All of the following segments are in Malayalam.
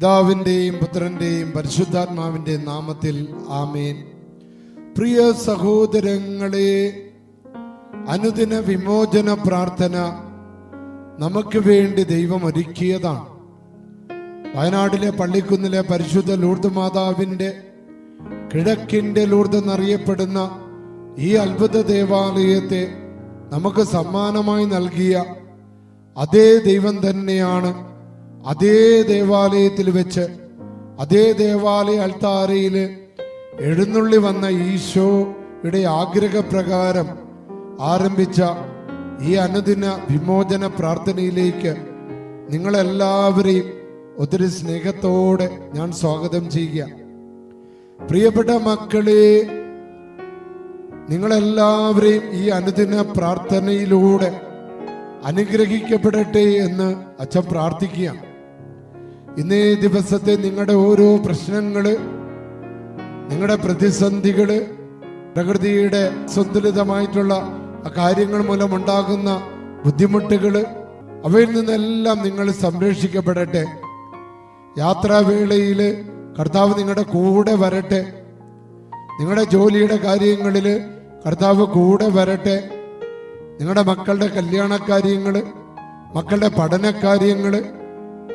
പിതാവിന്റെയും പുത്രന്റെയും പരിശുദ്ധാത്മാവിന്റെ നാമത്തിൽ ആമേൻ. പ്രിയ സഹോദരങ്ങളെ അനുദിന വിമോചന പ്രാർത്ഥന നമുക്ക് വേണ്ടി ദൈവം ഒരുക്കിയതാണ്. വയനാട്ടിലെ പള്ളിക്കുന്നിലെ പരിശുദ്ധ ലൂർദ് മാതാവിന്റെ കിഴക്കിന്റെ ലൂർദ് എന്നറിയപ്പെടുന്ന ഈ അത്ഭുത ദേവാലയത്തെ നമുക്ക് സമ്മാനമായി നൽകിയ അതേ ദൈവം തന്നെയാണ് അതേ ദേവാലയത്തിൽ വെച്ച് അതേ ദേവാലയ അൾത്താരയിൽ എഴുന്നള്ളി വന്ന ഈശോയുടെ ആഗ്രഹപ്രകാരം ആരംഭിച്ച ഈ അനുദിന വിമോചന പ്രാർത്ഥനയിലേക്ക് നിങ്ങളെല്ലാവരെയും ഒത്തിരി സ്നേഹത്തോടെ ഞാൻ സ്വാഗതം ചെയ്യുക. പ്രിയപ്പെട്ട മക്കളെ നിങ്ങളെല്ലാവരെയും ഈ അനുദിന പ്രാർത്ഥനയിലൂടെ അനുഗ്രഹിക്കപ്പെടട്ടെ എന്ന് അച്ഛൻ പ്രാർത്ഥിക്കുക ഇന്നേ ദിവസത്തെ നിങ്ങളുടെ ഓരോ പ്രശ്നങ്ങൾ നിങ്ങളുടെ പ്രതിസന്ധികൾ പ്രകൃതിയുടെ സന്തുലിതമായിട്ടുള്ള ആ കാര്യങ്ങൾ മൂലമുണ്ടാകുന്ന ബുദ്ധിമുട്ടുകൾ അവയിൽ നിന്നെല്ലാം നിങ്ങൾ സംരക്ഷിക്കപ്പെടട്ടെ. യാത്രാവേളയിൽ കർത്താവ് നിങ്ങളുടെ കൂടെ വരട്ടെ. നിങ്ങളുടെ ജോലിയുടെ കാര്യങ്ങളിൽ കർത്താവ് കൂടെ വരട്ടെ. നിങ്ങളുടെ മക്കളുടെ കല്യാണ കാര്യങ്ങൾ മക്കളുടെ പഠന കാര്യങ്ങൾ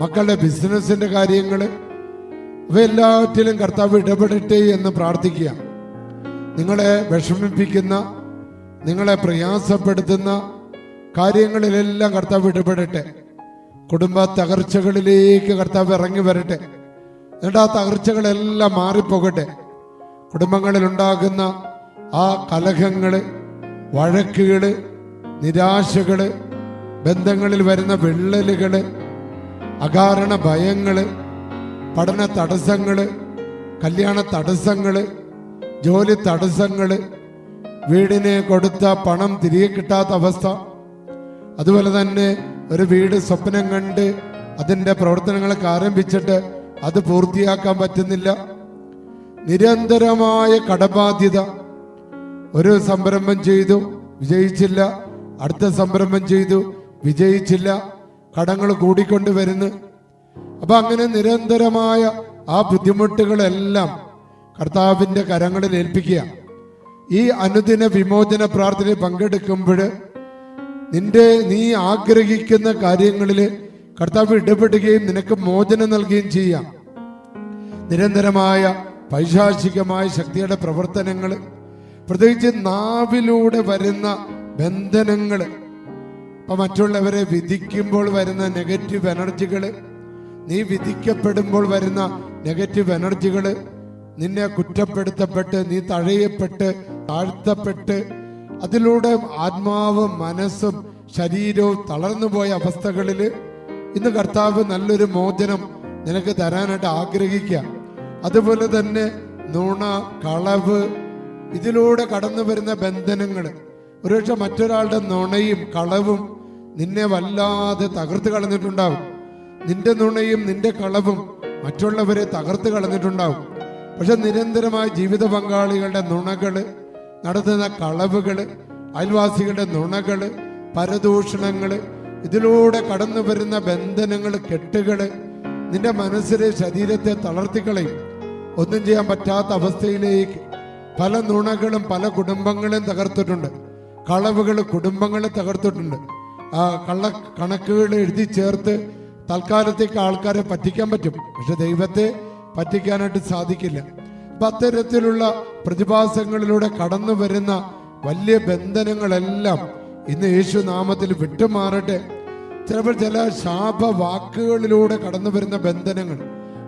മക്കളുടെ ബിസിനസ്സിന്റെ കാര്യങ്ങൾ ഇവയെല്ലാറ്റിലും കർത്താവ് ഇടപെടട്ടെ എന്ന് പ്രാർത്ഥിക്കുക. നിങ്ങളെ വിഷമിപ്പിക്കുന്ന നിങ്ങളെ പ്രയാസപ്പെടുത്തുന്ന കാര്യങ്ങളിലെല്ലാം കർത്താവ് ഇടപെടട്ടെ. കുടുംബ തകർച്ചകളിലേക്ക് കർത്താവ് ഇറങ്ങി വരട്ടെ. എന്നിട്ട് ആ തകർച്ചകളെല്ലാം മാറിപ്പോകട്ടെ. കുടുംബങ്ങളിൽ ഉണ്ടാകുന്ന ആ കലഹങ്ങൾ വഴക്കുകൾ നിരാശകൾ ബന്ധങ്ങളിൽ വരുന്ന വിള്ളലുകൾ അകാരണ ഭയങ്ങൾ പഠന തടസ്സങ്ങൾ കല്യാണ തടസ്സങ്ങൾ ജോലി തടസ്സങ്ങൾ വീടിന് കൊടുത്ത പണം തിരികെ കിട്ടാത്ത അവസ്ഥ. അതുപോലെ തന്നെ ഒരു വീട് സ്വപ്നം കണ്ട് അതിന്റെ പ്രവർത്തനങ്ങളൊക്കെ ആരംഭിച്ചിട്ട് അത് പൂർത്തിയാക്കാൻ പറ്റുന്നില്ല. നിരന്തരമായ കടബാധ്യത. ഒരു സംരംഭം ചെയ്തു വിജയിച്ചില്ല. അടുത്ത സംരംഭം ചെയ്തു വിജയിച്ചില്ല. കടങ്ങൾ കൂടിക്കൊണ്ട് വരുന്നു. അപ്പൊ അങ്ങനെ നിരന്തരമായ ആ ബുദ്ധിമുട്ടുകളെല്ലാം കർത്താവിന്റെ കരങ്ങളിൽ ഏൽപ്പിക്കുക. ഈ അനുദിന വിമോചന പ്രാർത്ഥന പങ്കെടുക്കുമ്പോൾ നിന്റെ നീ ആഗ്രഹിക്കുന്ന കാര്യങ്ങളിൽ കർത്താവ് ഇടപെടുകയും നിനക്ക് മോചനം നൽകുകയും ചെയ്യാം. നിരന്തരമായ പൈശാചികമായ ശക്തിയുടെ പ്രവർത്തനങ്ങൾ പ്രത്യേകിച്ച് നാവിലൂടെ വരുന്ന ബന്ധനങ്ങൾ ഇപ്പൊ മറ്റുള്ളവരെ വിധിക്കുമ്പോൾ വരുന്ന നെഗറ്റീവ് എനർജികൾ നീ വിധിക്കപ്പെടുമ്പോൾ വരുന്ന നെഗറ്റീവ് എനർജികൾ നിന്നെ കുറ്റപ്പെടുത്തപ്പെട്ട് നീ തഴയപ്പെട്ട് താഴ്ത്തപ്പെട്ട് അതിലൂടെ ആത്മാവും മനസ്സും ശരീരവും തളർന്നുപോയ അവസ്ഥകളിൽ ഇന്ന് കർത്താവ് നല്ലൊരു മോചനം നിനക്ക് തരാനായിട്ട് ആഗ്രഹിക്കുക അതുപോലെ തന്നെ നുണ കളവ് ഇതിലൂടെ കടന്നു വരുന്ന ബന്ധനങ്ങൾ ഒരുപക്ഷെ മറ്റൊരാളുടെ നുണയും കളവും നിന്നെ വല്ലാതെ തകർത്ത് കളഞ്ഞിട്ടുണ്ടാവും. നിന്റെ നുണയും നിന്റെ കളവും മറ്റുള്ളവരെ തകർത്ത് കളഞ്ഞിട്ടുണ്ടാവും. പക്ഷെ നിരന്തരമായ ജീവിത പങ്കാളികളുടെ നുണകൾ നടത്തുന്ന കളവുകൾ അയൽവാസികളുടെ നുണകൾ പരദൂഷണങ്ങൾ ഇതിലൂടെ കടന്നു വരുന്ന ബന്ധനങ്ങൾ കെട്ടുകൾ നിന്റെ മനസ്സിലെ ശരീരത്തെ തളർത്തിക്കളയും. ഒന്നും ചെയ്യാൻ പറ്റാത്ത അവസ്ഥയിലേക്ക് പല നുണകളും പല കുടുംബങ്ങളും തകർത്തിട്ടുണ്ട്. കളവുകൾ കുടുംബങ്ങളെ തകർത്തിട്ടുണ്ട്. ആ കള്ള കണക്കുകൾ എഴുതി ചേർത്ത് തൽക്കാലത്തേക്ക് ആൾക്കാരെ പറ്റിക്കാൻ പറ്റും. പക്ഷെ ദൈവത്തെ പറ്റിക്കാനായിട്ട് സാധിക്കില്ല. അപ്പൊ അത്തരത്തിലുള്ള പ്രതിഭാസങ്ങളിലൂടെ കടന്നു വരുന്ന വലിയ ബന്ധനങ്ങളെല്ലാം ഇന്ന് യേശു നാമത്തിൽ വിട്ടുമാറട്ടെ. ചിലപ്പോൾ ചില ശാപവാക്കുകളിലൂടെ കടന്നു വരുന്ന ബന്ധനങ്ങൾ.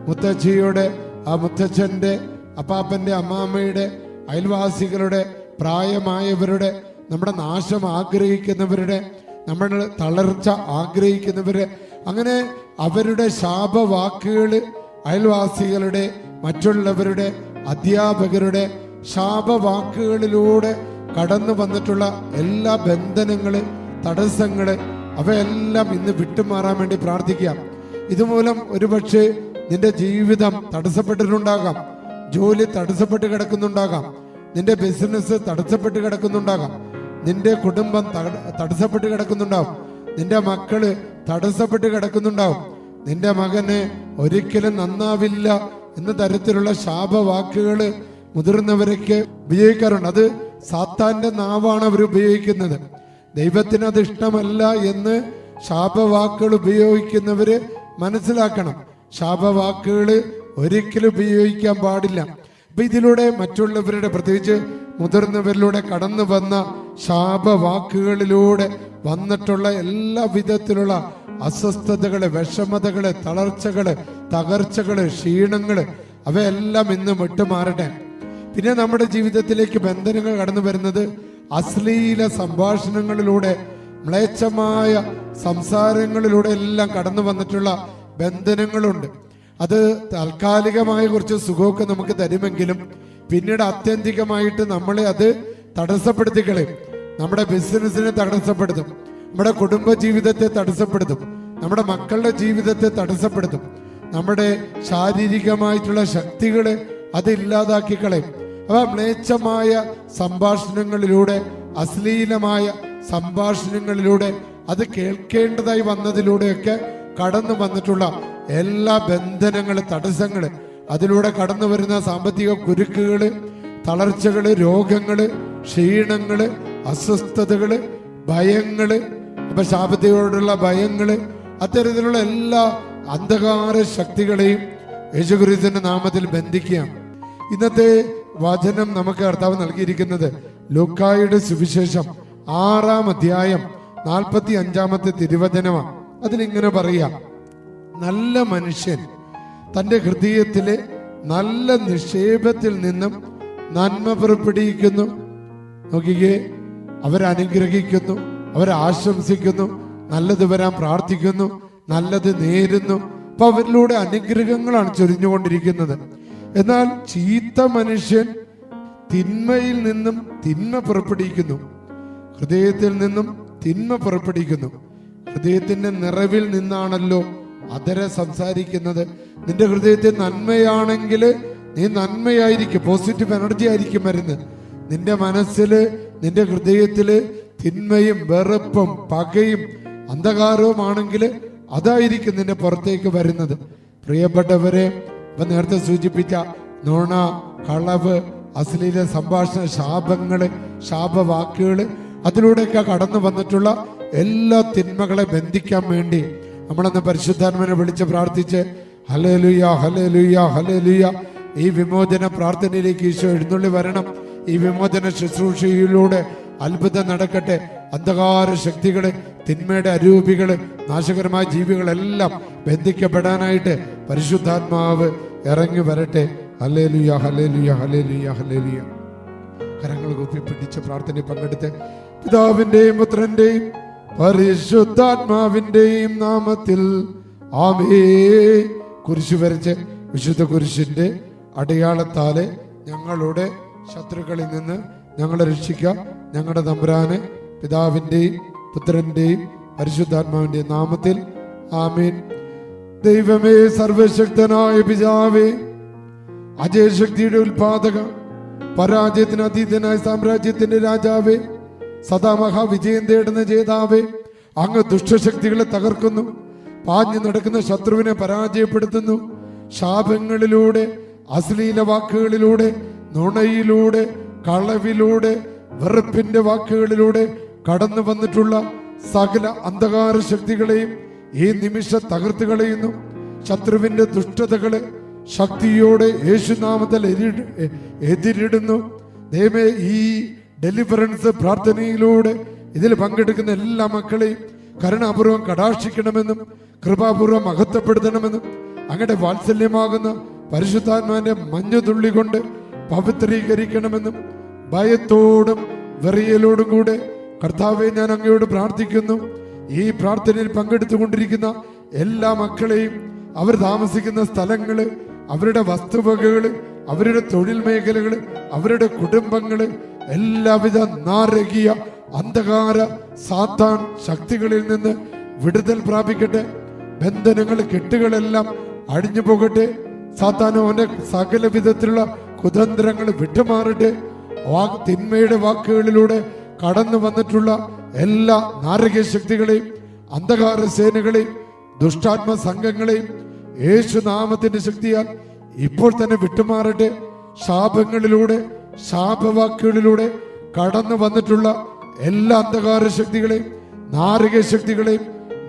മുത്തച്ഛിയുടെ ആ മുത്തച്ഛന്റെ അപ്പാപ്പന്റെ അമ്മാമ്മയുടെ അയൽവാസികളുടെ പ്രായമായവരുടെ നമ്മുടെ നാശം ആഗ്രഹിക്കുന്നവരുടെ നമ്മുടെ തളർച്ച ആഗ്രഹിക്കുന്നവര് അങ്ങനെ അവരുടെ ശാപവാക്കുകൾ അയൽവാസികളുടെ മറ്റുള്ളവരുടെ അധ്യാപകരുടെ ശാപവാക്കുകളിലൂടെ കടന്നു വന്നിട്ടുള്ള എല്ലാ ബന്ധനങ്ങൾ തടസ്സങ്ങൾ അവയെല്ലാം ഇന്ന് വിട്ടുമാറാൻ വേണ്ടി പ്രാർത്ഥിക്കാം ഇതുമൂലം ഒരുപക്ഷെ നിന്റെ ജീവിതം തടസ്സപ്പെട്ടിട്ടുണ്ടാകാം. ജോലി തടസ്സപ്പെട്ട് കിടക്കുന്നുണ്ടാകാം. നിന്റെ ബിസിനസ് തടസ്സപ്പെട്ട് കിടക്കുന്നുണ്ടാകാം. നിന്റെ കുടുംബം തട- തടസ്സപ്പെട്ട് കിടക്കുന്നുണ്ടാവും. നിന്റെ മക്കൾ തടസ്സപ്പെട്ട് കിടക്കുന്നുണ്ടാവും. നിന്റെ മകന് ഒരിക്കലും നന്നാവില്ല എന്ന തരത്തിലുള്ള ശാപവാക്കുകൾ മുതിർന്നവരൊക്കെ ഉപയോഗിക്കാറുണ്ട്. അത് സാത്താന്റെ നാവാണ് അവർ ഉപയോഗിക്കുന്നത്. ദൈവത്തിന് അത് ഇഷ്ടമല്ല എന്ന് ശാപവാക്കുകൾ ഉപയോഗിക്കുന്നവര് മനസ്സിലാക്കണം. ശാപവാക്കുകൾ ഒരിക്കലും ഉപയോഗിക്കാൻ പാടില്ല. അപ്പൊ ഇതിലൂടെ മറ്റുള്ളവരുടെ പ്രത്യേകിച്ച് മുതിർന്നവരിലൂടെ കടന്നു വന്ന ശാപവാക്കുകളിലൂടെ വന്നിട്ടുള്ള എല്ലാ വിധത്തിലുള്ള അസ്വസ്ഥതകൾ വിഷമതകൾ തളർച്ചകൾ തകർച്ചകൾ ക്ഷീണങ്ങൾ അവയെല്ലാം ഇന്ന് വിട്ടുമാറട്ടെ. പിന്നെ നമ്മുടെ ജീവിതത്തിലേക്ക് ബന്ധനങ്ങൾ കടന്നു വരുന്നത് അശ്ലീല സംഭാഷണങ്ങളിലൂടെ മ്ലേച്ഛമായ സംസാരങ്ങളിലൂടെ എല്ലാം കടന്നു വന്നിട്ടുള്ള ബന്ധനങ്ങളുണ്ട്. അത് താൽക്കാലികമായ കുറച്ച് സുഖമൊക്കെ നമുക്ക് തരുമെങ്കിലും പിന്നീട് ആത്യന്തികമായിട്ട് നമ്മളെ അത് തടസ്സപ്പെടുത്തി കളയും നമ്മുടെ ബിസിനസ്സിനെ തടസ്സപ്പെടുത്തും. നമ്മുടെ കുടുംബ ജീവിതത്തെ തടസ്സപ്പെടുത്തും. നമ്മുടെ മക്കളുടെ ജീവിതത്തെ തടസ്സപ്പെടുത്തും. നമ്മുടെ ശാരീരികമായിട്ടുള്ള ശക്തികളെ അത് ഇല്ലാതാക്കി കളയും. അപ്പൊ മ്ലേച്ഛമായ സംഭാഷണങ്ങളിലൂടെ അശ്ലീലമായ സംഭാഷണങ്ങളിലൂടെ അത് കേൾക്കേണ്ടതായി വന്നതിലൂടെയൊക്കെ കടന്നു വന്നിട്ടുള്ള എല്ലാ ബന്ധനങ്ങൾ തടസ്സങ്ങൾ അതിലൂടെ കടന്നു വരുന്ന സാമ്പത്തിക കുരുക്കുകൾ തളർച്ചകൾ രോഗങ്ങൾ ക്ഷീണങ്ങൾ അസ്വസ്ഥതകൾ ഭയങ്ങൾ അപ്പൊ ശാപത്തിയോടുള്ള ഭയങ്ങൾ അത്തരത്തിലുള്ള എല്ലാ അന്ധകാര ശക്തികളെയും യേശുക്രിസ്തുവിന്റെ നാമത്തിൽ ബന്ധിക്കുകയാണ്. ഇന്നത്തെ വചനം നമുക്ക് കർത്താവ് നൽകിയിരിക്കുന്നത് ലുക്കായുടെ സുവിശേഷം ആറാം അധ്യായം നാൽപ്പത്തി അഞ്ചാമത്തെ തിരുവചനമാണ്. അതിലിങ്ങനെ പറയാം നല്ല മനുഷ്യൻ തന്റെ ഹൃദയത്തിലെ നല്ല നിക്ഷേപത്തിൽ നിന്നും നന്മ പുറപ്പെടുവിക്കുന്നു. നോക്കിക്കേ അവരനുഗ്രഹിക്കുന്നു അവരാശംസിക്കുന്നു നല്ലത് വരാൻ പ്രാർത്ഥിക്കുന്നു നല്ലത് നേരുന്നു. അപ്പൊ അവരിലൂടെ അനുഗ്രഹങ്ങളാണ് ചൊരിഞ്ഞുകൊണ്ടിരിക്കുന്നത്. എന്നാൽ ചീത്ത മനുഷ്യൻ തിന്മയിൽ നിന്നും തിന്മ പുറപ്പെടുവിക്കുന്നു. ഹൃദയത്തിൽ നിന്നും തിന്മ പുറപ്പെടുവിക്കുന്നു. ഹൃദയത്തിന്റെ നിറവിൽ നിന്നാണല്ലോ അതര സംസാരിക്കുന്നത്. നിന്റെ ഹൃദയത്തിൽ നന്മയാണെങ്കിൽ നീ നന്മയായിരിക്കും പോസിറ്റീവ് എനർജി ആയിരിക്കും വരുന്നത്. നിന്റെ മനസ്സിൽ നിന്റെ ഹൃദയത്തിൽ തിന്മയും വെറുപ്പും പകയും അന്ധകാരവുമാണെങ്കിൽ അതായിരിക്കും നിന്റെ പുറത്തേക്ക് വരുന്നത്. പ്രിയപ്പെട്ടവരെ ഇപ്പൊ നേരത്തെ സൂചിപ്പിച്ച നുണ കളവ് അശ്ലീല സംഭാഷണ ശാപങ്ങൾ ശാപവാക്കുകൾ അതിലൂടെയൊക്കെ കടന്നു വന്നിട്ടുള്ള എല്ലാ തിന്മകളെ ബന്ധിക്കാൻ വേണ്ടി നമ്മളന്ന് പരിശുദ്ധാത്മനെ വിളിച്ച് പ്രാർത്ഥിച്ച് ഹലേലുയ ഹലേലുയ ഹലേലുയ ഈ വിമോചന പ്രാർത്ഥനയിലേക്ക് ഈശോ എഴുന്നള്ളി വരണം. ഈ വിമോചന ശുശ്രൂഷയിലൂടെ അത്ഭുതം നടക്കട്ടെ. അന്ധകാര ശക്തികൾ തിന്മയുടെ അരൂപികൾ നാശകരമായ ജീവികളെല്ലാം ബന്ധിക്കപ്പെടാനായിട്ട് പരിശുദ്ധാത്മാവ് ഇറങ്ങി വരട്ടെ. ഹലേലുയ ഹലേലുയ ഹലേലുയ ഹലേലുയ കരങ്ങൾ കൂപ്പി പിടിച്ച പ്രാർത്ഥനയിൽ പങ്കെടുത്ത് പിതാവിന്റെയും പുത്രന്റെയും പരിശുദ്ധാത്മാവിന്റെയും നാമത്തിൽ ആമേ. കുരിശു വരച്ച് വിശുദ്ധ കുരിശിന്റെ അടയാളത്താലെ ഞങ്ങളുടെ ശത്രുക്കളിൽ നിന്ന് ഞങ്ങളെ രക്ഷിക്കുക ഞങ്ങളുടെ തമ്പുരാനെ പിതാവിന്റെയും പുത്രന്റെയും പരിശുദ്ധാത്മാവിന്റെയും നാമത്തിൽ ആമീൻ. ദൈവമേ സർവശക്തനായ പിതാവേ അജയശക്തിയുടെ ഉൽപാദക പരാജയത്തിന് അതീതനായ സാമ്രാജ്യത്തിന്റെ രാജാവേ സദാ മഹാവിജയം തേടുന്ന ജേതാവേ അങ്ങ് ദുഷ്ടശക്തികളെ തകർക്കുന്നു പാഞ്ഞു നടക്കുന്ന ശത്രുവിനെ പരാജയപ്പെടുത്തുന്നു ശാപങ്ങളിലൂടെ അശ്ലീല വാക്കുകളിലൂടെ നുണയിലൂടെ കളവിലൂടെ വെറുപ്പിന്റെ വാക്കുകളിലൂടെ കടന്നു വന്നിട്ടുള്ള സകല അന്ധകാര ശക്തികളെയും ഈ നിമിഷ തകർത്ത് കളയുന്നു. ശത്രുവിന്റെ ദുഷ്ടതകളെ ശക്തിയോടെ യേശുനാമത്തിൽ എതിരിടുന്നു. ദൈവമേ ഈ ഡെലിവറൻസ് പ്രാർത്ഥനയിലൂടെ ഇതിൽ പങ്കെടുക്കുന്ന എല്ലാ മക്കളെയും കരുണാപൂർവം കടാക്ഷിക്കണമെന്നും കൃപാപൂർവം മഹത്വപ്പെടുത്തണമെന്നും അങ്ങയുടെ വാത്സല്യമാകുന്ന പരിശുദ്ധാത്മാന്റെ മഞ്ഞുതുള്ളി കൊണ്ട് പവിത്രീകരിക്കണമെന്നും ഭയത്തോടും വെറിയലോടും കൂടെ കർത്താവെ ഞാൻ അങ്ങയോട് പ്രാർത്ഥിക്കുന്നു. ഈ പ്രാർത്ഥനയിൽ പങ്കെടുത്തുകൊണ്ടിരിക്കുന്ന എല്ലാ മക്കളെയും അവർ താമസിക്കുന്ന സ്ഥലങ്ങൾ അവരുടെ വസ്തുവകകൾ അവരുടെ തൊഴിൽ മേഖലകൾ അവരുടെ കുടുംബങ്ങൾ എല്ലാവിധ നാരകീയ അന്ധകാര സാത്താൻ ശക്തികളിൽ നിന്ന് വിടുതൽ പ്രാപിക്കട്ടെ. ബന്ധനങ്ങൾ കെട്ടുകളെല്ലാം അടിഞ്ഞു പോകട്ടെ സാത്താൻ അവന്റെ സകല വിധത്തിലുള്ള കുതന്ത്രങ്ങൾ വിട്ടുമാറട്ടെ. വാക് തിന്മയുടെ വാക്കുകളിലൂടെ കടന്നു വന്നിട്ടുള്ള എല്ലാ നാരക ശക്തികളെയും അന്ധകാര സേനകളെയും ദുഷ്ടാത്മ സംഘങ്ങളെയും യേശു നാമത്തിന്റെ ശക്തിയാൽ ഇപ്പോൾ തന്നെ വിട്ടുമാറട്ടെ. ശാപങ്ങളിലൂടെ ശാപവാക്കുകളിലൂടെ കടന്നു വന്നിട്ടുള്ള എല്ലാ അന്ധകാര ശക്തികളെയും നാരക ശക്തികളെയും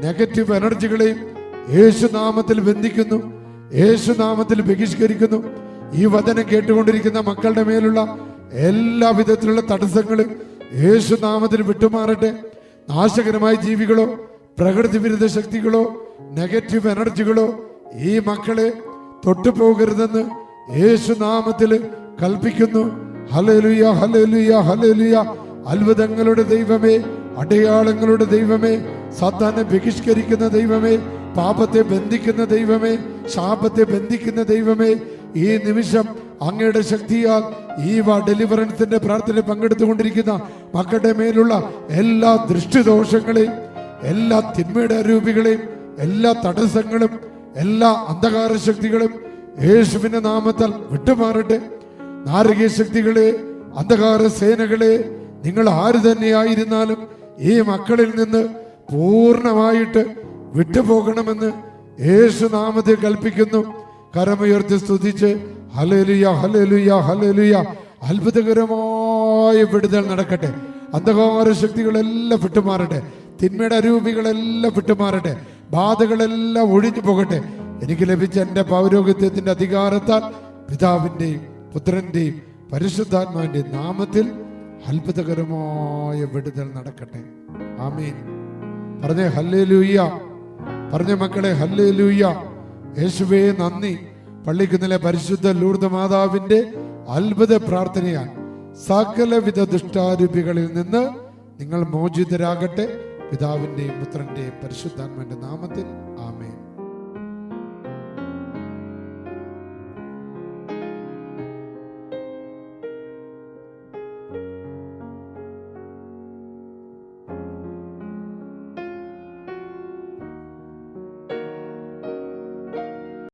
നെഗറ്റീവ് എനർജികളെയും യേശു നാമത്തിൽ ബന്ധിക്കുന്നു. യേശു നാമത്തിൽ ബഹിഷ്കരിക്കുന്നു. ഈ വചനം കേട്ടുകൊണ്ടിരിക്കുന്ന മക്കളുടെ മേലുള്ള എല്ലാ വിധത്തിലുള്ള തടസ്സങ്ങളും യേശു നാമത്തിൽ വിട്ടുമാറട്ടെ. നാശകരമായ ജീവികളോ പ്രകൃതി വിരുദ്ധ ശക്തികളോ നെഗറ്റീവ് എനർജികളോ ഈ മക്കളെ തൊട്ടു പോകരുതെന്ന് യേശു നാമത്തിൽ കൽപ്പിക്കുന്നു. ഹലലുയ ഹലലുയ ഹലലുയ അത്ഭുതങ്ങളുടെ ദൈവമേ അടയാളങ്ങളുടെ ദൈവമേ സാത്താനെ ബഹിഷ്കരിക്കുന്ന ദൈവമേ പാപത്തെ ബന്ധിക്കുന്ന ദൈവമേ ശാപത്തെ ബന്ധിക്കുന്ന ദൈവമേ ഈ നിമിഷം അങ്ങയുടെ ശക്തിയാൽ ഈ ഡെലിവറൻസിന്റെ പ്രാർത്ഥന പങ്കെടുത്തുകൊണ്ടിരിക്കുന്ന മക്കളുടെ മേലുള്ള എല്ലാ ദൃഷ്ടിദോഷങ്ങളെയും എല്ലാ തിന്മയുടെ അരൂപികളെയും എല്ലാ തടസ്സങ്ങളും എല്ലാ അന്ധകാര ശക്തികളും യേശുവിന്റെ നാമത്താൽ വിട്ടുമാറട്ടെ. നാരകീയ ശക്തികളെ അന്ധകാര സേനകളെ നിങ്ങൾ ആര് തന്നെയായിരുന്നാലും ഈ മക്കളിൽ നിന്ന് പൂർണമായിട്ട് വിട്ടുപോകണമെന്ന് യേശു നാമത്തെ കൽപ്പിക്കുന്നു. കരമുയർത്തി സ്തുതിച്ച് ഹലേലുയ ഹലേലുയ ഹലേലുയ അത്ഭുതകരമായ വിടുതൽ നടക്കട്ടെ. അന്ധകാര ശക്തികളെല്ലാം വിട്ടുമാറട്ടെ. തിന്മയുടെ അരൂപികളെല്ലാം വിട്ടുമാറട്ടെ. ബാധകളെല്ലാം ഒഴിഞ്ഞു പോകട്ടെ. എനിക്ക് ലഭിച്ച എന്റെ പൗരോഹിത്യത്തിന്റെ അധികാരത്താൽ പിതാവിന്റെയും പുത്രന്റെയും പരിശുദ്ധാത്മാവിന്റെയും നാമത്തിൽ അത്ഭുതകരമായ വിടുതൽ നടക്കട്ടെ. ആമീൻ. പറഞ്ഞേ ഹല്ലേ ലൂയ്യ പറഞ്ഞ മക്കളെ ഹല്ലേ ലൂയ്യ യേശുവേ നന്ദി. പള്ളിക്കുന്നിലെ പരിശുദ്ധ ലൂർദ മാതാവിന്റെ അത്ഭുത പ്രാർത്ഥനയാൽ സകലവിധ ദുഷ്ടാരൂപികളിൽ നിന്ന് നിങ്ങൾ മോചിതരാകട്ടെ. പിതാവിന്റെയും പുത്രന്റെയും പരിശുദ്ധാത്മന്റെ നാമത്തിൽ